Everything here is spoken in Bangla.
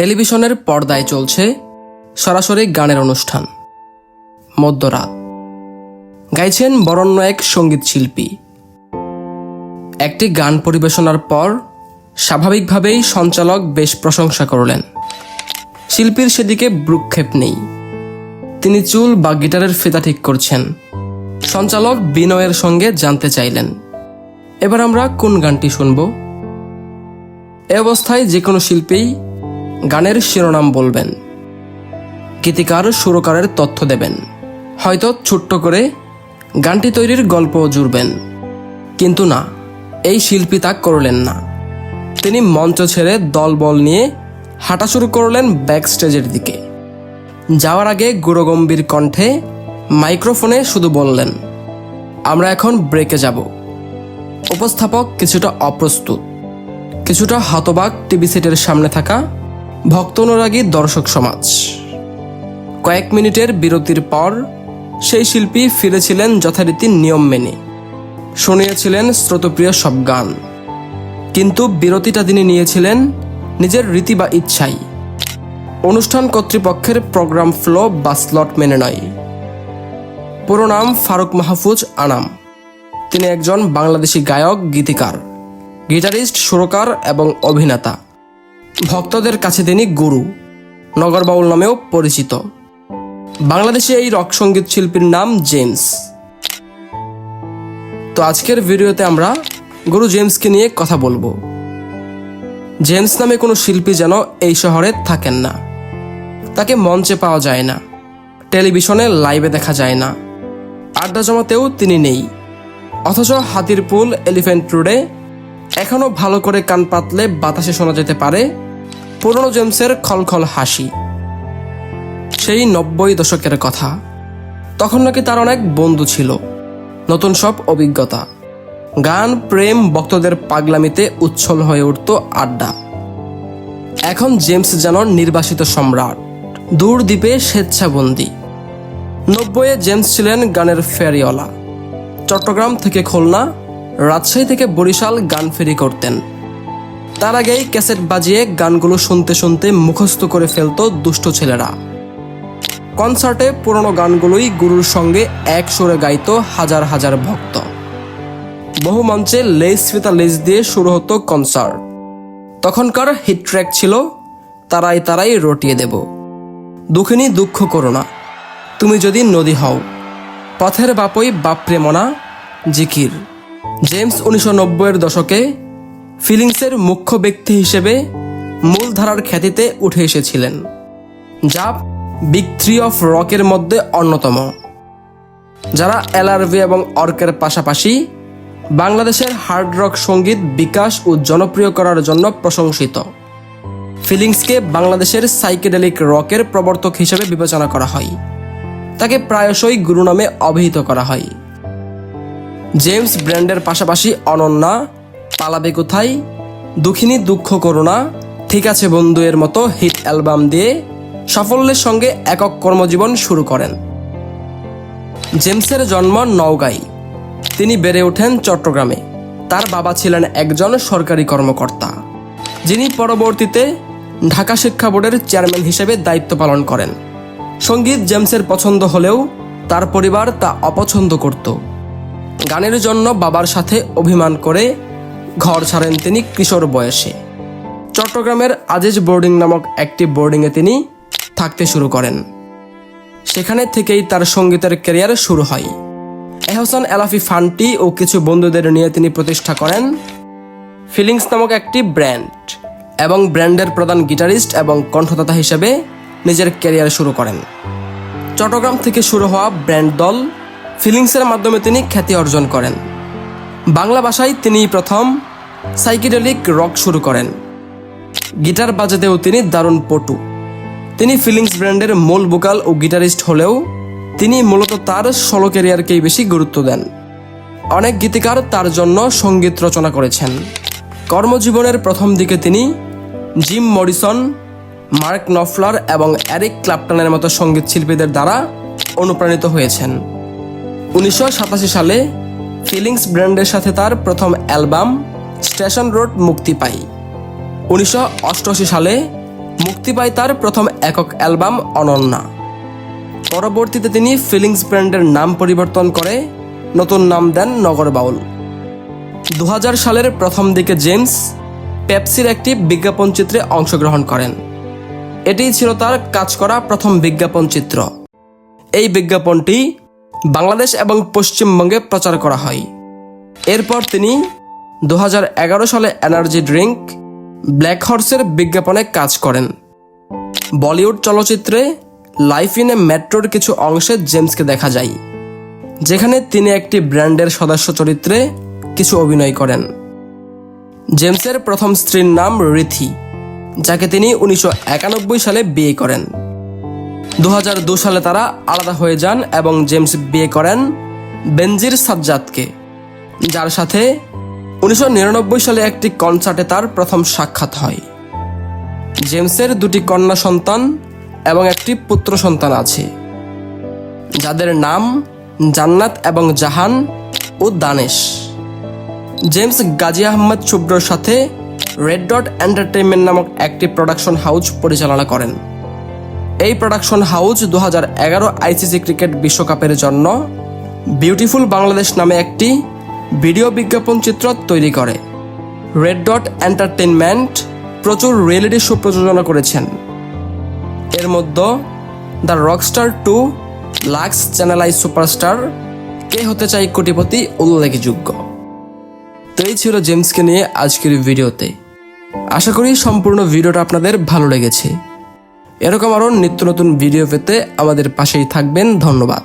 টেলিভিশনের পর্দায় চলছে সরাসরি গানের অনুষ্ঠান। মধ্যরাত। গাইছেন বরণ্য এক সংগীত শিল্পী। একটি গান পরিবেশনার পর স্বাভাবিকভাবেই সঞ্চালক বেশ প্রশংসা করলেন। শিল্পীর সেদিকে ভ্রুক্ষেপ নেই। তিনি চুল বা গিটারের ফিতা ঠিক করছেন। সঞ্চালক বিনয়ের সঙ্গে জানতে চাইলেন, এবার আমরা কোন গানটি শুনব? এ অবস্থায় যে কোনো শিল্পী গানের শিরোনাম বলবেন। গীতিকার, সুরকারের তথ্য দেবেন। হয়তো ছোট্ট করে গানটি তৈরির গল্প জুড়বেন। কিন্তু না, এই শিল্পী তা করলেন না। তিনি মঞ্চ ছেড়ে দলবল নিয়ে হাঁটা শুরু করলেন ব্যাক স্টেজের দিকে। যাওয়ার আগে গুরুগম্ভীর কণ্ঠে মাইক্রোফোনে শুধু বললেন, আমরা এখন ব্রেকে যাব। উপস্থাপক কিছুটা অপ্রস্তুত, কিছুটা হতবাক টিভি সেটের সামনে থাকা ভক্ত অনুরাগী দর্শক সমাজ। কয়েক মিনিটের বিরতির পর সেই শিল্পী ফিরেছিলেন যথারীতি নিয়ম মেনে। শুনিয়েছিলেন স্রোতপ্রিয় সব গান। কিন্তু বিরতিটা তিনি নিয়েছিলেন নিজের রীতি বা ইচ্ছাই। অনুষ্ঠান কর্তৃপক্ষের প্রোগ্রাম ফ্লো বা স্লট মেনে নয়। পুরো নাম ফারুক মাহফুজ আনাম। তিনি একজন বাংলাদেশি গায়ক, গীতিকার, গিটারিস্ট, সুরকার এবং অভিনেতা। ভক্তদের কাছে তিনি গুরু নগরবাউল নামেও পরিচিত। বাংলাদেশে এই রক সংগীত শিল্পীর নাম জেমস। তো আজকের ভিডিওতে আমরা গুরু জেমসকে নিয়ে কথা বলব। জেমস নামে কোনো শিল্পী যেন এই শহরে থাকেন না। তাকে মঞ্চে পাওয়া যায় না, টেলিভিশনে লাইভে দেখা যায় না, আড্ডা জমাতেও তিনি নেই। অথচ হাতির পুল রোডে এখনও ভালো করে কান পাতলে বাতাসে শোনা যেতে পারে পুরনো জেমসের খলখল হাসি। সেই নব্বই দশকের কথা। তখন নাকি তার অনেক বন্ধু ছিল। নতুন সব অভিজ্ঞতা। গান, প্রেম, ভক্তদের পাগলামিতে উচ্ছল হয়ে উঠত আড্ডা। এখন জেমস যেন নির্বাসিত সম্রাট। দূর দ্বীপে স্বেচ্ছাবন্দী। নব্বইয়ে জেমস ছিলেন গানের ফেরিওয়ালা। চট্টগ্রাম থেকে খুলনা, রাজশাহী থেকে বরিশাল গান ফেরি করতেন। তার আগেই ক্যাসেট বাজিয়ে গানগুলো শুনতে শুনতে মুখস্থ করে ফেলতো দুষ্ট ছেলেরা। কনসার্টে পুরনো গানগুলোই গুরুর সঙ্গে এক সুরে গাইত হাজার হাজার ভক্ত। বহু মঞ্চে লেস ফিতা লেস দিয়ে শুরু হতো কনসার্ট। তখনকার হিট ট্র্যাক ছিল, তারাই তারাই রটিয়ে দেব। দুঃখিনী দুঃখ করো না, তুমি যদি নদী হও, পথের বাপই বাপরে মনা, জিকির। জেমস উনিশশো নব্বইয়ের দশকে ফিলিংসের মুখ্য ব্যক্তি হিসেবে মূলধারার খ্যাতিতে উঠে এসেছিলেন, যা বিগ থ্রি অফ রকের মধ্যে অন্যতম। যারা এলআরভি এবং অর্কের পাশাপাশি বাংলাদেশের হার্ড রক সংগীত বিকাশ ও জনপ্রিয় করার জন্য প্রশংসিত। ফিলিংসকে বাংলাদেশের সাইকেডেলিক রকের প্রবর্তক হিসেবে বিবেচনা করা হয়। তাকে প্রায়শই গুরু নামে অভিহিত করা হয়। জেমস ব্র্যান্ডের পাশাপাশি অনন্যা পালাবে কোথায়? দুঃখিনী, দুঃখ করোনা ঠিক আছে বন্ধু, এর মতো হিট অ্যালবাম দিয়ে সাফল্যের সঙ্গে একক কর্মজীবন শুরু করেন। জেমসের জন্ম নওগাঁই। তিনি বেড়ে ওঠেন চট্টগ্রামে। তার বাবা ছিলেন একজন সরকারি কর্মকর্তা, যিনি পরবর্তীতে ঢাকা শিক্ষা বোর্ডের চেয়ারম্যান হিসেবে দায়িত্ব পালন করেন। সংগীত জেমসের পছন্দ হলেও তার পরিবার তা অপছন্দ করত। গানের জন্য বাবার সাথে অভিমান করে ঘর ছাড়েন তিনি কিশোর বয়সে। চট্টগ্রামের আজিজ বোর্ডিং নামক একটি বোর্ডিংয়ে তিনি থাকতে শুরু করেন। সেখানে থেকেই তার সঙ্গীতের ক্যারিয়ার শুরু হয়। এহসান এলাফি ফান্টি ও কিছু বন্ধুদের নিয়ে তিনি প্রতিষ্ঠা করেন ফিলিংস নামক একটি ব্র্যান্ড এবং ব্র্যান্ডের প্রধান গিটারিস্ট এবং কণ্ঠদাতা হিসেবে নিজের ক্যারিয়ার শুরু করেন। চট্টগ্রাম থেকে শুরু হওয়া ব্র্যান্ড দল ফিলিংসের মাধ্যমে তিনি খ্যাতি অর্জন করেন। বাংলা ভাষায় তিনি প্রথম সাইকিডেলিক রক শুরু করেন। গিটার বাজাতেও তিনি দারুণ পটু। তিনি ফিলিংস ব্র্যান্ডের মূল ভোকাল ও গিটারিস্ট হলেও তিনি মূলত তার সলো ক্যারিয়ারকেই বেশি গুরুত্ব দেন। অনেক গীতিকার তার জন্য সংগীত রচনা করেছেন। কর্মজীবনের প্রথম দিকে তিনি জিম মরিসন, মার্ক নফলার এবং অ্যারিক ক্লাপটনের মতো সংগীত শিল্পীদের দ্বারা অনুপ্রাণিত হয়েছেন। উনিশশো সাতাশি সালে ফিলিংস ব্র্যান্ডের সাথে তার প্রথম অ্যালবাম স্টেশন রোড মুক্তি পায় উনিশশো অষ্টআশি সালে মুক্তি পায় তার প্রথম একক অ্যালবাম অনন্যা। পরবর্তীতে তিনি ফিলিংস ব্র্যান্ডের নাম পরিবর্তন করে নতুন নাম দেন নগর বাউল। দু হাজার সালের প্রথম দিকে জেমস পেপসির একটি বিজ্ঞাপন চিত্রে অংশগ্রহণ করেন। এটিই ছিল তার কাজ করা প্রথম বিজ্ঞাপন চিত্র। এই বিজ্ঞাপনটি বাংলাদেশ এবং পশ্চিমবঙ্গে প্রচার করা হয়। এরপর তিনি দু হাজার এগারো সালে এনার্জি ড্রিঙ্ক ব্ল্যাক হর্সের বিজ্ঞাপনে কাজ করেন। বলিউড চলচ্চিত্রে লাইফ ইন এ মেট্রোর কিছু অংশে জেমসকে দেখা যায়, যেখানে তিনি একটি ব্র্যান্ডের সদস্য চরিত্রে কিছু অভিনয় করেন। জেমসের প্রথম স্ত্রীর নাম রিথি, যাকে তিনি উনিশশো একানব্বই সালে বিয়ে করেন। দু সালে তারা আলাদা হয়ে যান এবং জেমস বিয়ে করেন বেনজির সাজ্জাদকে, যার সাথে উনিশশো নিরানব্বই সালে একটি কনসার্টে তার প্রথম সাক্ষাৎ হয়। জেমসের দুটি কন্যা সন্তান এবং একটি পুত্র সন্তান আছে, যাদের নাম জান্নাত এবং জাহান ও দানেশ। জেমস গাজী আহমদ শুভ্রর সাথে রেড ডট এন্টারটেইনমেন্ট নামক একটি প্রোডাকশন হাউস পরিচালনা করেন। এই প্রোডাকশন হাউস দু এগারো আইসিসি ক্রিকেট বিশ্বকাপের জন্য বিউটিফুল বাংলাদেশ নামে একটি ভিডিও বিজ্ঞাপন চিত্র তৈরি করে। রেড ডট এন্টারটেইনমেন্ট প্রচুর রিয়েলিটি শো প্রযোজনা করেছেন। এর মধ্যে the Rockstar two Lux Channel i Superstar কে হতে চাই কোটিপতি উল্লেখযোগ্য। তো এই ছিল জেমসকে নিয়ে আজকের ভিডিওতে। আশা করি সম্পূর্ণ ভিডিওটা আপনাদের ভালো লেগেছে। এরকম আরও নিত্য নতুন ভিডিও পেতে আমাদের পাশেই থাকবেন। ধন্যবাদ।